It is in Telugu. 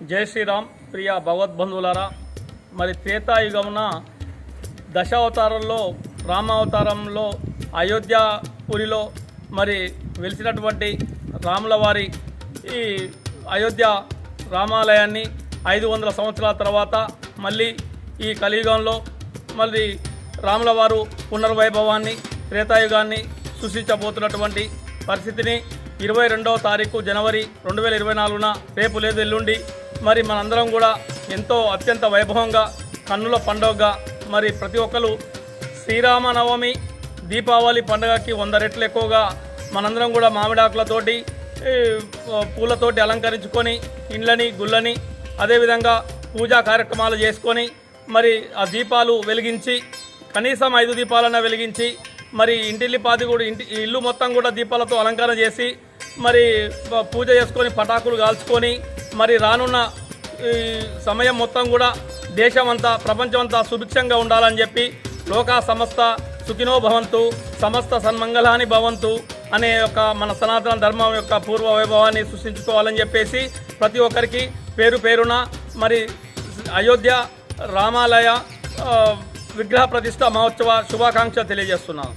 జై శ్రీరామ్. ప్రియ భగవద్బంధువులారా మరి త్రేతాయుగమున దశావతారంలో రామావతారంలో అయోధ్యపురిలో మరి వెలిసినటువంటి రాముల వారి ఈ అయోధ్య రామాలయాన్ని ఐదు వందల సంవత్సరాల తర్వాత మళ్ళీ ఈ కలియుగంలో మళ్ళీ రాముల వారు పునర్వైభవాన్ని త్రేతాయుగాన్ని సృష్టించబోతున్నటువంటి పరిస్థితిని ఇరవై రెండవ తారీఖు జనవరి రెండు వేల ఇరవై నాలుగున రేపు లేదు ఎల్లుండి మరి మనందరం కూడా ఎంతో అత్యంత వైభవంగా కన్నుల పండుగగా మరి ప్రతి ఒక్కరు శ్రీరామనవమి దీపావళి పండుగకి వంద రెట్లు ఎక్కువగా మనందరం కూడా మామిడాకులతోటి పూలతోటి అలంకరించుకొని ఇండ్లని గుళ్ళని అదేవిధంగా పూజా కార్యక్రమాలు చేసుకొని మరి ఆ దీపాలు వెలిగించి కనీసం ఐదు దీపాలన్నా వెలిగించి మరి ఇంటిల్లిపాది కూడా ఇంటి ఇల్లు మొత్తం కూడా దీపాలతో అలంకరణ చేసి మరి పూజ చేసుకొని పటాకులు కాల్చుకొని మరి రానున్న ఈ సమయం మొత్తం కూడా దేశమంతా ప్రపంచమంతా సుభిక్షంగా ఉండాలని చెప్పి లోకా సమస్త సుఖినో భవంతు సమస్త సన్మంగళాని భవంతు అనే యొక్క మన సనాతన ధర్మం యొక్క పూర్వ వైభవాన్ని సృష్టించుకోవాలని చెప్పేసి ప్రతి ఒక్కరికి పేరు పేరున మరి అయోధ్య రామాలయ విగ్రహ ప్రతిష్ట మహోత్సవ శుభాకాంక్ష తెలియజేస్తున్నాను